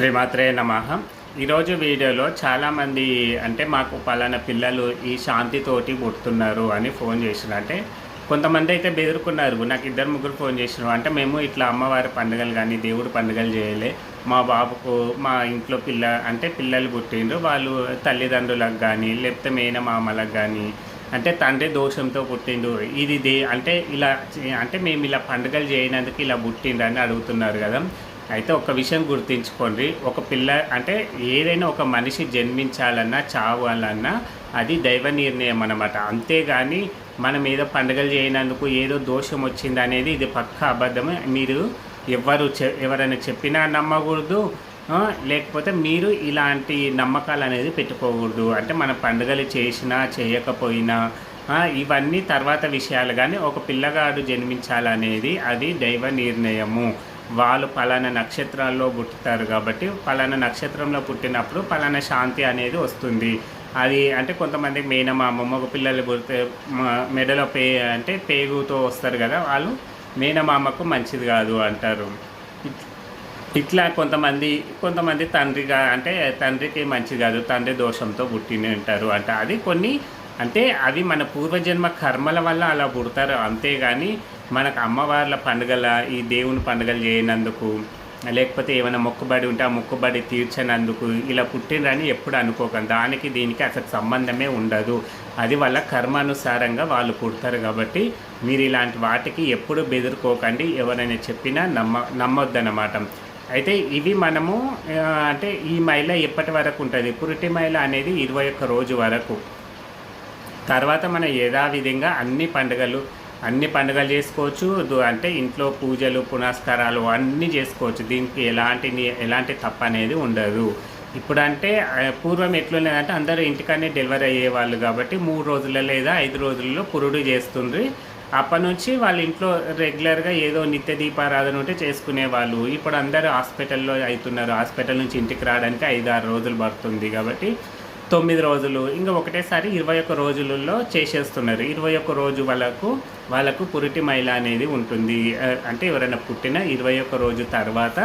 శ్రీమాత్రే నమ. ఈరోజు వీడియోలో చాలామంది అంటే మాకు పలానా పిల్లలు ఈ శాంతితోటి పుడుతున్నారు అని ఫోన్ చేసిన అంటే కొంతమంది అయితే బెదురుకున్నారు నాకు ఇద్దరు ముగ్గురు ఫోన్ చేసినారు అంటే మేము ఇట్లా అమ్మవారి పండుగలు కానీ దేవుడు పండుగలు చేయలే. మా బాబుకు మా ఇంట్లో పిల్ల అంటే పిల్లలు పుట్టిండ్రు. వాళ్ళు తల్లిదండ్రులకు కానీ లేకపోతే మేనమామలకు కానీ అంటే తండ్రి దోషంతో పుట్టిండు ఇది దే అంటే ఇలా అంటే మేము ఇలా పండుగలు చేయనందుకు ఇలా పుట్టిండ్రు అని అడుగుతున్నారు కదా. అయితే ఒక విషయం గుర్తుంచుకోండి. ఒక పిల్ల అంటే ఏదైనా ఒక మనిషి జన్మించాలన్నా చావాలన్నా అది దైవ నిర్ణయం అనమాట అంతేగాని మనం ఏదో పండుగలు చేయనందుకు ఏదో దోషం వచ్చింది అనేది ఇది పక్క అబద్ధమే. మీరు ఎవరు చె- ఎవరైనా చెప్పినా నమ్మకూడదు. లేకపోతే మీరు ఇలాంటి నమ్మకాలు అనేది పెట్టుకోకూడదు. అంటే మన పండుగలు చేసినా చేయకపోయినా ఇవన్నీ తర్వాత విషయాలు. కానీ ఒక పిల్లగాడు జన్మించాలనేది అది దైవ నిర్ణయము. వాళ్ళు పలానా నక్షత్రాల్లో పుట్టుతారు కాబట్టి పలానా నక్షత్రంలో పుట్టినప్పుడు పలానా శాంతి అనేది వస్తుంది. అది అంటే కొంతమంది మేనమామ మగ పిల్లలు పుడితే మెడలో పే అంటే పేగుతో వస్తారు కదా వాళ్ళు మేనమామకు మంచిది కాదు అంటారు. ఇట్- ఇట్లా కొంతమంది కొంతమంది తండ్రిగా అంటే తండ్రికి మంచిది కాదు తండ్రి దోషంతో పుట్టిని ఉంటారు అంట అది కొన్ని అంటే అవి మన పూర్వజన్మ కర్మల వల్ల అలా పుడతారు. అంతేగాని మనకు అమ్మవార్ల పండుగల ఈ దేవుని పండుగలు చేయనందుకు లేకపోతే ఏమైనా మొక్కుబడి ఉంటే ఆ మొక్కుబడి తీర్చనందుకు ఇలా పుట్టినరని ఎప్పుడు అనుకోకండి. దానికి దీనికి అసలు సంబంధమే ఉండదు. అది వాళ్ళ కర్మానుసారంగా వాళ్ళు పుడతారు కాబట్టి మీరు ఇలాంటి వాటికి ఎప్పుడు బెదురుకోకండి ఎవరైనా చెప్పినా నమ్మ నమ్మొద్దన్నమాట. అయితే ఇవి మనము అంటే ఈ మైల ఎప్పటి వరకు ఉంటుంది? పురిటి మైల అనేది ఇరవై ఒక్క రోజు వరకు. తర్వాత మనం యథావిధంగా అన్ని పండుగలు అన్ని పండుగలు చేసుకోవచ్చు. అంటే ఇంట్లో పూజలు పునస్కారాలు అన్నీ చేసుకోవచ్చు. దీనికి ఎలాంటి ఎలాంటి తప్పు అనేది ఉండదు. ఇప్పుడంటే పూర్వం ఎట్లున్నదంటే అందరూ ఇంటికనే డెలివరీ అయ్యేవాళ్ళు కాబట్టి మూడు రోజుల లేదా ఐదు రోజుల్లో పురుడు చేస్తుండ్రి. అప్పటి నుంచి వాళ్ళ ఇంట్లో రెగ్యులర్గా ఏదో నిత్య దీపారాధన ఉంటే చేసుకునేవాళ్ళు. ఇప్పుడు అందరూ హాస్పిటల్లో అవుతున్నారు. హాస్పిటల్ నుంచి ఇంటికి రావడానికి ఐదు ఆరు రోజులు పడుతుంది కాబట్టి తొమ్మిది రోజులు ఇంకా ఒకటేసారి ఇరవై ఒక్క రోజులలో చేసేస్తున్నారు. ఇరవై ఒక్క రోజు వాళ్ళకు వాళ్ళకు పురిటి మైల అనేది ఉంటుంది. అంటే ఎవరైనా పుట్టిన ఇరవై ఒక్క రోజు తర్వాత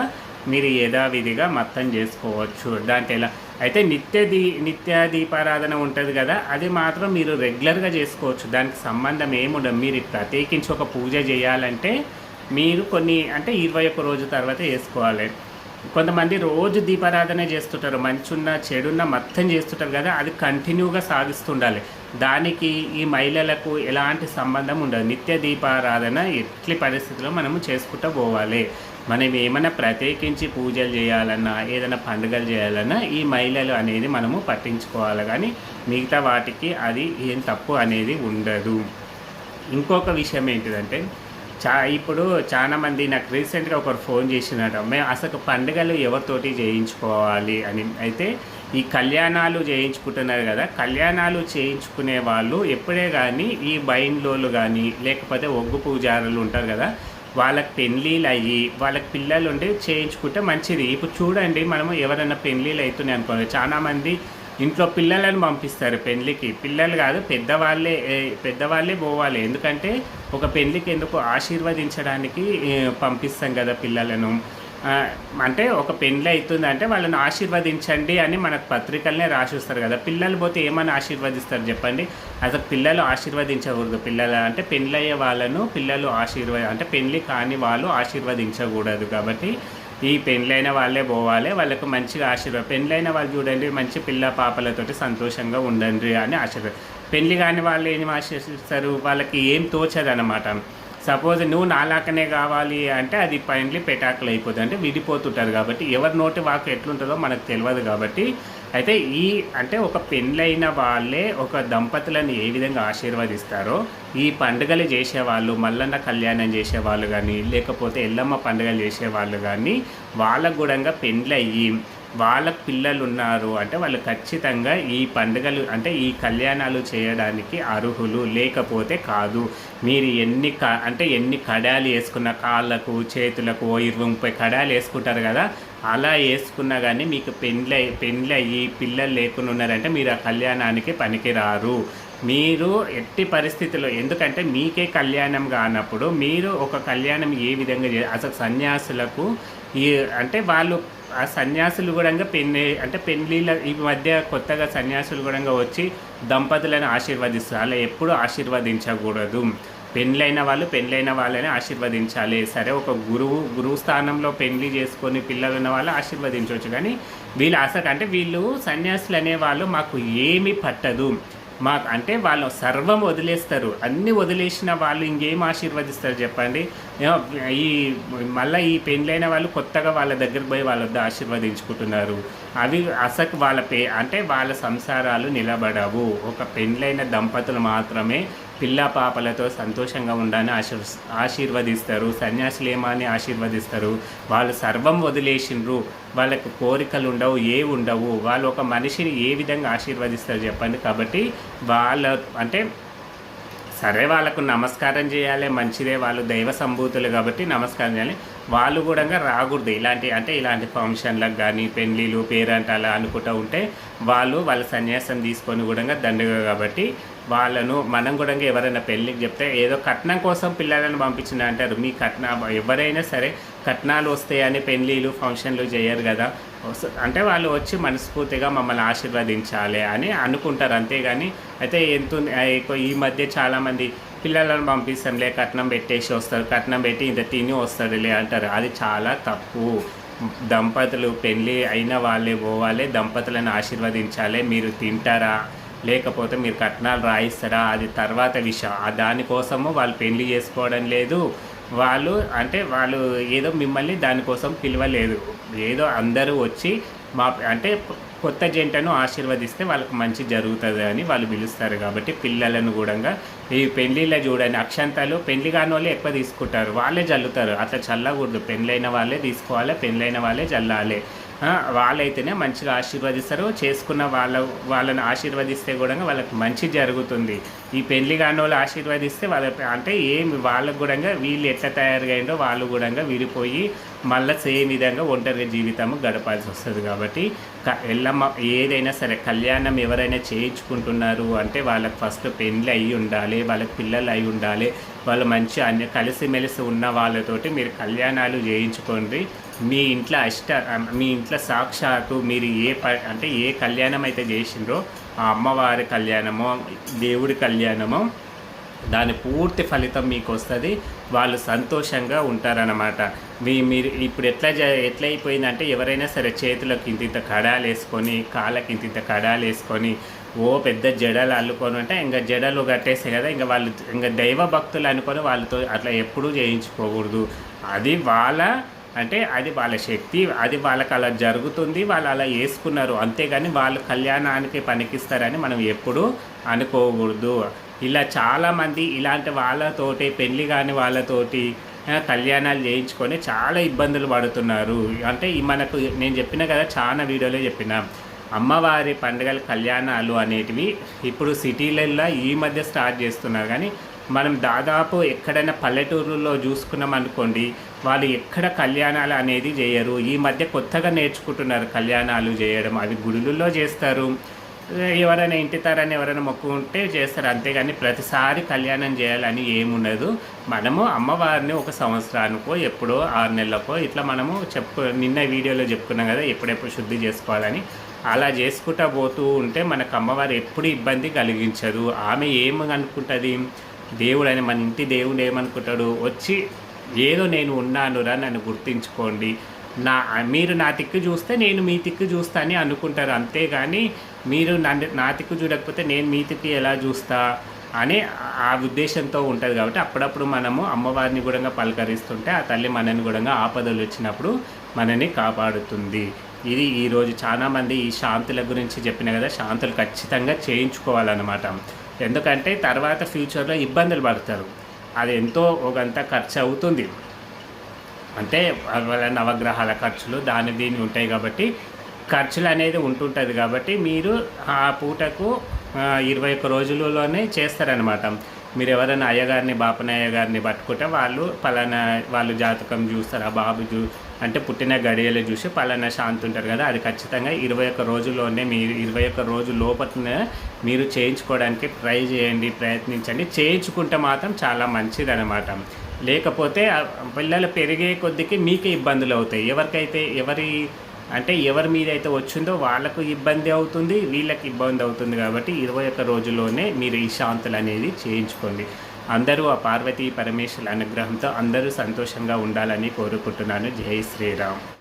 మీరు యథావిధిగా మత్తం చేసుకోవచ్చు. దాంట్లో ఎలా? అయితే నిత్య దీ నిత్య దీపారాధన ఉంటుంది కదా అది మాత్రం మీరు రెగ్యులర్గా చేసుకోవచ్చు. దానికి సంబంధం ఏముండదు. మీరు ప్రత్యేకించి ఒక పూజ చేయాలంటే మీరు కొన్ని అంటే ఇరవై ఒక్క రోజు తర్వాత చేసుకోవాలి. కొంతమంది రోజు దీపారాధన చేస్తుంటారు. మంచున్న చెడున్న మొత్తం చేస్తుంటారు కదా అది కంటిన్యూగా సాగిస్తుండాలి. దానికి ఈ మహిళలకు ఎలాంటి సంబంధం ఉండదు. నిత్య దీపారాధన ఎట్లి పరిస్థితిలో మనము చేసుకుంటూ పోవాలి. మనం ఏమైనా ప్రత్యేకించి పూజలు చేయాలన్నా ఏదైనా పండుగలు చేయాలన్నా ఈ మహిళలు అనేది మనము పట్టించుకోవాలి. కానీ మిగతా వాటికి అది ఏం తప్పు అనేది ఉండదు. ఇంకొక విషయం ఏంటిదంటే చా ఇప్పుడు చాలామంది నాకు రీసెంట్గా ఒకరు ఫోన్ చేసినారు. మేము అసలు పండుగలు ఎవరితోటి చేయించుకోవాలి? అని. అయితే ఈ కళ్యాణాలు చేయించుకుంటున్నారు కదా కళ్యాణాలు చేయించుకునే వాళ్ళు ఎప్పుడే కానీ ఈ బైన్లోలు కానీ లేకపోతే ఒగ్గు పూజారులు ఉంటారు కదా వాళ్ళకి పెళ్ళిళ్ళు అయ్యి వాళ్ళకి పిల్లలు ఉండి చేయించుకుంటే మంచిది. ఇప్పుడు చూడండి మనము ఎవరైనా పెళ్ళిళ్ళు అవుతున్నాయి అనుకోండి చాలామంది ఇంట్లో పిల్లలను పంపిస్తారు పెళ్ళికి పిల్లలు కాదు పెద్దవాళ్ళే పెద్దవాళ్ళే పోవాలి. ఎందుకంటే ఒక పెళ్ళికి ఎందుకు ఆశీర్వదించడానికి పంపిస్తాం కదా పిల్లలను. అంటే ఒక పెళ్ళి అవుతుంది అంటే వాళ్ళని ఆశీర్వదించండి అని మనకు పత్రికలనే రాసిస్తారు కదా. పిల్లలు పోతే ఏమని ఆశీర్వదిస్తారు చెప్పండి? అసలు పిల్లలు ఆశీర్వదించకూడదు. పిల్లలు అంటే పెళ్ళయ్యే వాళ్ళను పిల్లలు ఆశీర్వ అంటే పెళ్ళి కాని వాళ్ళు ఆశీర్వదించకూడదు కాబట్టి ఈ పెళ్ళైన వాళ్ళే పోవాలి వాళ్ళకు మంచిగా ఆశీర్వాదం పెళ్ళైన వాళ్ళు చూడండి మంచి పిల్ల పాపలతోటి సంతోషంగా ఉండండి అని ఆశీర్వాదం పెళ్ళి కాని వాళ్ళు ఏం ఆశీర్వదిస్తారు? వాళ్ళకి ఏం తోచదు అనమాట సపోజ్ నువ్వు నాలాకనే కావాలి అంటే అది పైనలి పెటాకులు అయిపోతుంది అంటే విడిపోతుంటారు కాబట్టి ఎవరి నోటి వాకు ఎట్లుంటుందో మనకు తెలియదు కాబట్టి అయితే ఈ అంటే ఒక పెళ్ళైన వాళ్ళే ఒక దంపతులను ఏ విధంగా ఆశీర్వదిస్తారో ఈ పండుగలు చేసేవాళ్ళు మల్లన్న కళ్యాణం చేసేవాళ్ళు కానీ లేకపోతే ఎల్లమ్మ పండుగలు చేసేవాళ్ళు కానీ వాళ్ళకు కూడా పెళ్ళయ్యి వాళ్ళకు పిల్లలు ఉన్నారు అంటే వాళ్ళు ఖచ్చితంగా ఈ పండుగలు అంటే ఈ కళ్యాణాలు చేయడానికి అర్హులు లేకపోతే కాదు. మీరు ఎన్ని క అంటే ఎన్ని కడాలు వేసుకున్న కాళ్ళకు చేతులకు ఓ ఇరవై ముప్పై కడాలు వేసుకుంటారు కదా అలా వేసుకున్నా కానీ మీకు పెండ్లి పెళ్ళి అయ్యి పిల్లలు లేకుండా ఉన్నారంటే మీరు ఆ కళ్యాణానికి పనికిరారు. మీరు ఎట్టి పరిస్థితుల్లో ఎందుకంటే మీకే కళ్యాణం కానప్పుడు మీరు ఒక కళ్యాణం ఏ విధంగా అసలు సన్యాసులకు ఈ అంటే వాళ్ళు ఆ సన్యాసులు కూడా పెళ్ళి అంటే పెళ్ళిళ్ళ ఈ మధ్య కొత్తగా సన్యాసులు కూడా వచ్చి దంపతులను ఆశీర్వదిస్తారు. అలా ఎప్పుడు ఆశీర్వదించకూడదు. పెళ్ళైన వాళ్ళు పెళ్ళైన వాళ్ళని ఆశీర్వదించాలి. సరే ఒక గురువు గురువు స్థానంలో పెళ్ళి చేసుకొని పిల్లలు ఉన్న వాళ్ళు ఆశీర్వదించవచ్చు. కానీ వీళ్ళు అసలు అంటే వీళ్ళు సన్యాసులు అనేవాళ్ళు మాకు ఏమీ పట్టదు. మాకు అంటే వాళ్ళు సర్వం వదిలేస్తారు. అన్ని వదిలేసిన వాళ్ళు ఇంకేం ఆశీర్వదిస్తారు చెప్పండి? ఈ మళ్ళీ ఈ పెళ్ళైన వాళ్ళు కొత్తగా వాళ్ళ దగ్గరకు పోయి వాళ్ళ వద్ద ఆశీర్వదించుకుంటున్నారు. అవి అసలు వాళ్ళ పే అంటే వాళ్ళ సంసారాలు నిలబడవు. ఒక పెళ్ళైన దంపతులు మాత్రమే పిల్ల పాపలతో సంతోషంగా ఉండాలని ఆశీర్ ఆశీర్వదిస్తారు సన్యాసులు ఆశీర్వదిస్తారు. వాళ్ళు సర్వం వదిలేసిండ్రు వాళ్ళకు కోరికలు ఉండవు ఏ ఉండవు. వాళ్ళు ఒక మనిషిని ఏ విధంగా ఆశీర్వదిస్తారు చెప్పండి. కాబట్టి వాళ్ళ అంటే సరే వాళ్ళకు నమస్కారం చేయాలి మంచిదే వాళ్ళు దైవ సంభూతులు కాబట్టి నమస్కారం చేయాలి. వాళ్ళు కూడా రాకూడదు. ఇలాంటి అంటే ఇలాంటి ఫంక్షన్లకు కానీ పెళ్ళిళ్ళు పేరంటాలు అనుకుంటూ ఉంటే వాళ్ళు వాళ్ళ సన్యాసం తీసుకొని కూడా దండగా కాబట్టి వాళ్ళను మనం కూడా ఎవరైనా పెళ్ళికి చెప్తే ఏదో కట్నం కోసం పిల్లలను పంపించిన అంటారు. మీ కట్న ఎవరైనా సరే కట్నాలు వస్తాయని పెళ్ళిళ్ళు ఫంక్షన్లు చేయరు కదా. అంటే వాళ్ళు వచ్చి మనస్ఫూర్తిగా మమ్మల్ని ఆశీర్వదించాలి అని అనుకుంటారు అంతేగాని అయితే ఎంత ఈ మధ్య చాలామంది పిల్లలను పంపిస్తాంలే కట్నం పెట్టేసి వస్తారు కట్నం పెట్టి ఇంత తిని వస్తాడులే అంటారు. అది చాలా తప్పు. దంపతులు పెళ్ళి అయిన వాళ్ళే పోవాలి దంపతులను ఆశీర్వదించాలి. మీరు తింటారా? లేకపోతే మీరు కట్నాలు రాయిస్తారా? అది తర్వాత విషయం. దానికోసము వాళ్ళు పెళ్ళి చేసుకోవడం లేదు. వాళ్ళు అంటే వాళ్ళు ఏదో మిమ్మల్ని దానికోసం పిలవలేదు. ఏదో అందరూ వచ్చి మా అంటే కొత్త జంటను ఆశీర్వదిస్తే వాళ్ళకి మంచి జరుగుతుంది అని వాళ్ళు పిలుస్తారు కాబట్టి పిల్లలను కూడా ఈ పెళ్ళిళ్ళ చూడండి. అక్షంతాలు పెళ్ళి కాని వాళ్ళే ఎక్కువ తీసుకుంటారు. వాళ్ళే చల్లుతారు అట్లా చల్లకూడదు. పెళ్ళైన వాళ్ళే తీసుకోవాలి పెళ్ళైన వాళ్ళే చల్లాలి వాళ్ళైతేనే మంచిగా ఆశీర్వదిస్తారు. చేసుకున్న వాళ్ళ వాళ్ళని ఆశీర్వదిస్తే కూడా వాళ్ళకి మంచి జరుగుతుంది. ఈ పెళ్ళి కాని వాళ్ళు ఆశీర్వదిస్తే వాళ్ళ అంటే ఏమి వాళ్ళకు కూడా వీళ్ళు ఎట్లా తయారుగా వాళ్ళు కూడా విడిపోయి మళ్ళీ సేమ్ విధంగా ఒంటరిగా జీవితం గడపాల్సి వస్తుంది కాబట్టి ఎల్లమ్మ ఏదైనా సరే కళ్యాణం ఎవరైనా చేయించుకుంటున్నారు అంటే వాళ్ళకి ఫస్ట్ పెళ్ళి అయి ఉండాలి వాళ్ళకి పిల్లలు అయి ఉండాలి వాళ్ళు మంచి అన్ని కలిసిమెలిసి ఉన్న వాళ్ళతోటి మీరు కళ్యాణాలు చేయించుకోండి. మీ ఇంట్లో అష్ట మీ ఇంట్లో సాక్షాత్తు మీరు ఏ ప అంటే ఏ కళ్యాణం అయితే చేసిండ్రో ఆ అమ్మవారి కళ్యాణమో దేవుడి కళ్యాణమో దాని పూర్తి ఫలితం మీకు వస్తుంది వాళ్ళు సంతోషంగా ఉంటారనమాట మీ మీరు ఇప్పుడు ఎట్లా జ ఎట్లా అయిపోయిందంటే ఎవరైనా సరే చేతులకు ఇంత ఇంత కడాలు వేసుకొని కాళ్ళకి ఇంత ఇంత కడాలు వేసుకొని ఓ పెద్ద జడలు అల్లుకొని అంటే ఇంకా జడలు కట్టేసే కదా ఇంకా వాళ్ళు ఇంకా దైవ భక్తులు అనుకొని వాళ్ళతో అట్లా ఎప్పుడూ చేయించుకోకూడదు. అది వాళ్ళ అంటే అది వాళ్ళ శక్తి అది వాళ్ళకి అలా జరుగుతుంది వాళ్ళు అలా వేసుకున్నారు అంతేగాని వాళ్ళు కళ్యాణానికి పనికిస్తారని మనం ఎప్పుడూ అనుకోకూడదు. ఇలా చాలామంది ఇలాంటి వాళ్ళతోటి పెళ్ళి కాని వాళ్ళతోటి కళ్యాణాలు చేయించుకొని చాలా ఇబ్బందులు పడుతున్నారు. అంటే మనకు నేను చెప్పిన కదా చాలా వీడియోలో చెప్పిన. అమ్మవారి పండుగల కళ్యాణాలు అనేటివి ఇప్పుడు సిటీలలో ఈ మధ్య స్టార్ట్ చేస్తున్నారు. కానీ మనం దాదాపు ఎక్కడైనా పల్లెటూరులో చూసుకున్నాం అనుకోండి వాళ్ళు ఎక్కడ కళ్యాణాలు అనేది చేయరు. ఈ మధ్య కొత్తగా నేర్చుకుంటున్నారు కళ్యాణాలు చేయడం. అవి గుడులలో చేస్తారు. ఎవరైనా ఇంటి తరని ఎవరైనా మొక్కుకుంటే చేస్తారు. అంతేగాని ప్రతిసారి కళ్యాణం చేయాలని ఏముండదు. మనము అమ్మవారిని ఒక సంవత్సరానికో ఎప్పుడో ఆరు నెలలకో ఇట్లా మనము చెప్పు నిన్న వీడియోలో చెప్పుకున్నాం కదా ఎప్పుడెప్పుడు శుద్ధి చేసుకోవాలని. అలా చేసుకుంటా పోతూ ఉంటే మనకు అమ్మవారు ఎప్పుడు ఇబ్బంది కలిగించదు. ఆమె ఏమనుకుంటుంది? దేవుడు అని మన ఇంటి దేవుడు ఏమనుకుంటాడు? వచ్చి ఏదో నేను ఉన్నానురా నన్ను గుర్తించుకోండి. నా మీరు నా తిక్కు చూస్తే నేను మీ తిక్కు చూస్తా అని అనుకుంటారు. అంతేగాని మీరు నన్ను నా తిక్కు చూడకపోతే నేను మీ తిక్కు ఎలా చూస్తా అని ఆ ఉద్దేశంతో ఉంటుంది కాబట్టి అప్పుడప్పుడు మనము అమ్మవారిని కూడా పలకరిస్తుంటే ఆ తల్లి మనని కూడా ఆపదలు వచ్చినప్పుడు మనని కాపాడుతుంది. ఇది ఈరోజు చాలామంది ఈ శాంతుల గురించి చెప్పిన కదా శాంతులు ఖచ్చితంగా చేయించుకోవాలన్నమాట. ఎందుకంటే తర్వాత ఫ్యూచర్లో ఇబ్బందులు పడతారు. అది ఎంతో ఒకంత ఖర్చు అవుతుంది అంటే వాళ్ళ నవగ్రహాల ఖర్చులు దాని దీని ఉంటాయి కాబట్టి ఖర్చులు అనేది ఉంటుంటుంది కాబట్టి మీరు ఆ పూటకు ఇరవై ఒక్క రోజులలోనే చేస్తారనమాట మీరు ఎవరైనా అయ్యగారిని బాపనయ్య గారిని పట్టుకుంటే వాళ్ళు పలానా వాళ్ళు జాతకం చూస్తారు ఆ బాబు చూ అంటే పుట్టిన గడియలు చూసి పలానా శాంతి ఉంటారు కదా అది ఖచ్చితంగా ఇరవై ఒక్క రోజుల్లోనే మీరు ఇరవై ఒక్క రోజు లోపలనే మీరు చేయించుకోవడానికి ట్రై చేయండి ప్రయత్నించండి. చేయించుకుంటే మాత్రం చాలా మంచిది అనమాట లేకపోతే పిల్లలు పెరిగే కొద్దికి మీకే ఇబ్బందులు అవుతాయి. ఎవరికైతే ఎవరి అంటే ఎవరి మీద అయితే వచ్చిందో వాళ్ళకు ఇబ్బంది అవుతుంది వీళ్ళకి ఇబ్బంది అవుతుంది కాబట్టి ఇరవై ఒక్క రోజుల్లోనే మీరు ఈ శాంతులు అనేది చేయించుకోండి. అందరూ ఆ పార్వతీ పరమేశ్వరుల అనుగ్రహంతో అందరూ సంతోషంగా ఉండాలని కోరుకుంటున్నాను. జై శ్రీరామ్.